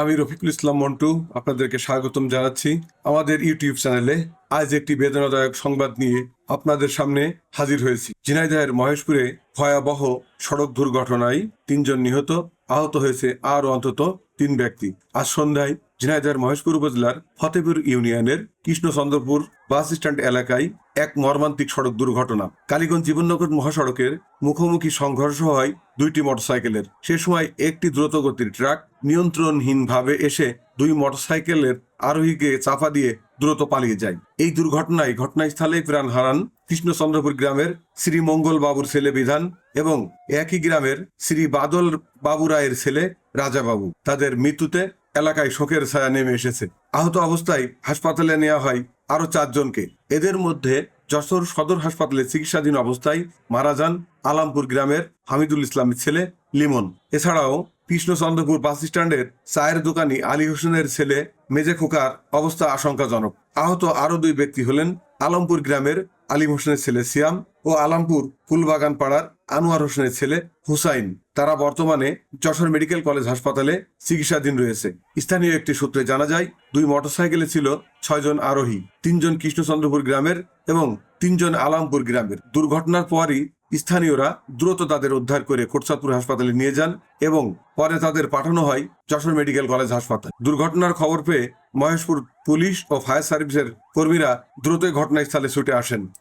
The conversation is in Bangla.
আমি রফিকুল ইসলাম মন্টু আপনাদেরকে স্বাগতম জানাচ্ছি আমাদের ইউটিউব চ্যানেলে। আজ একটি বেদনাদায়ক সংবাদ নিয়ে আপনাদের সামনে হাজির হয়েছি। ঝিনাইদহের মহেশপুরে ভয়াবহ সড়ক দুর্ঘটনায় তিনজন নিহত, আহত হয়েছে আরও অন্তত তিন ব্যক্তি। আজ সন্ধ্যায় ঝিনাইদহের মহেশপুর উপজেলার ফতেপুর ইউনিয়নের কৃষ্ণচন্দ্রপুর বাস স্ট্যান্ড এলাকায় এক মর্মান্তিক সড়ক দুর্ঘটনা। কালীগঞ্জ জীবননগর মহাসড়কের মুখোমুখি সংঘর্ষ হয় দুইটি মোটরসাইকেলের। সে সময় একটি দ্রুতগতির ট্রাক নিয়ন্ত্রণহীনভাবে এসে দুই মোটরসাইকেলের আরোহীকে চাপা দিয়ে দ্রুত পালিয়ে যায়। এই দুর্ঘটনায় ঘটনাস্থলে প্রাণ হারান কৃষ্ণচন্দ্রপুর গ্রামের শ্রী মঙ্গল বাবুর ছেলে বিধান এবং একই গ্রামের শ্রী বাদল বাবু রায়ের ছেলে রাজাবাবু। তাদের মৃত্যুতে এলাকায় শোকের ছায়া নেমে এসেছে। আহত অবস্থায় হাসপাতালে নেওয়া হয় আরও চারজনকে। এদের মধ্যে যশোর সদর হাসপাতালে চিকিৎসাধীন অবস্থায় মারা যান আলামপুর গ্রামের হামিদুল ইসলামের ছেলে লিমন। এছাড়াও কৃষ্ণচন্দ্রপুর বাস স্ট্যান্ডের চায়ের দোকানি আলী হোসেনের ছেলে মেজে খোকার অবস্থা আশঙ্কাজনক। আহত আরও দুই ব্যক্তি হলেন আলমপুর গ্রামের আলী হোসেনের ছেলে সিয়াম ও আলামপুর ফুলবাগান পাড়ার আনোয়ার হোসেনের ছেলে হুসাইন। তারা বর্তমানে যশোর মেডিকেল কলেজ হাসপাতালে চিকিৎসাধীন রয়েছে। স্থানীয় একটি সূত্রে জানা যায়, দুই মোটরসাইকেলে ছিল ছয়জন আরোহী। তিনজন কৃষ্ণচন্দ্রপুর গ্রামের এবং তিনজন আলামপুর গ্রামের। দুর্ঘটনার পরই স্থানীয়রা দ্রুত তাদের উদ্ধার করে কোটসাদপুর হাসপাতালে নিয়ে যান এবং পরে তাদের পাঠানো হয় যশোর মেডিকেল কলেজ হাসপাতাল। দুর্ঘটনার খবর পেয়ে মহেশপুর পুলিশ ও ফায়ার সার্ভিসের কর্মীরা দ্রুত ঘটনাস্থলে ছুটে আসেন।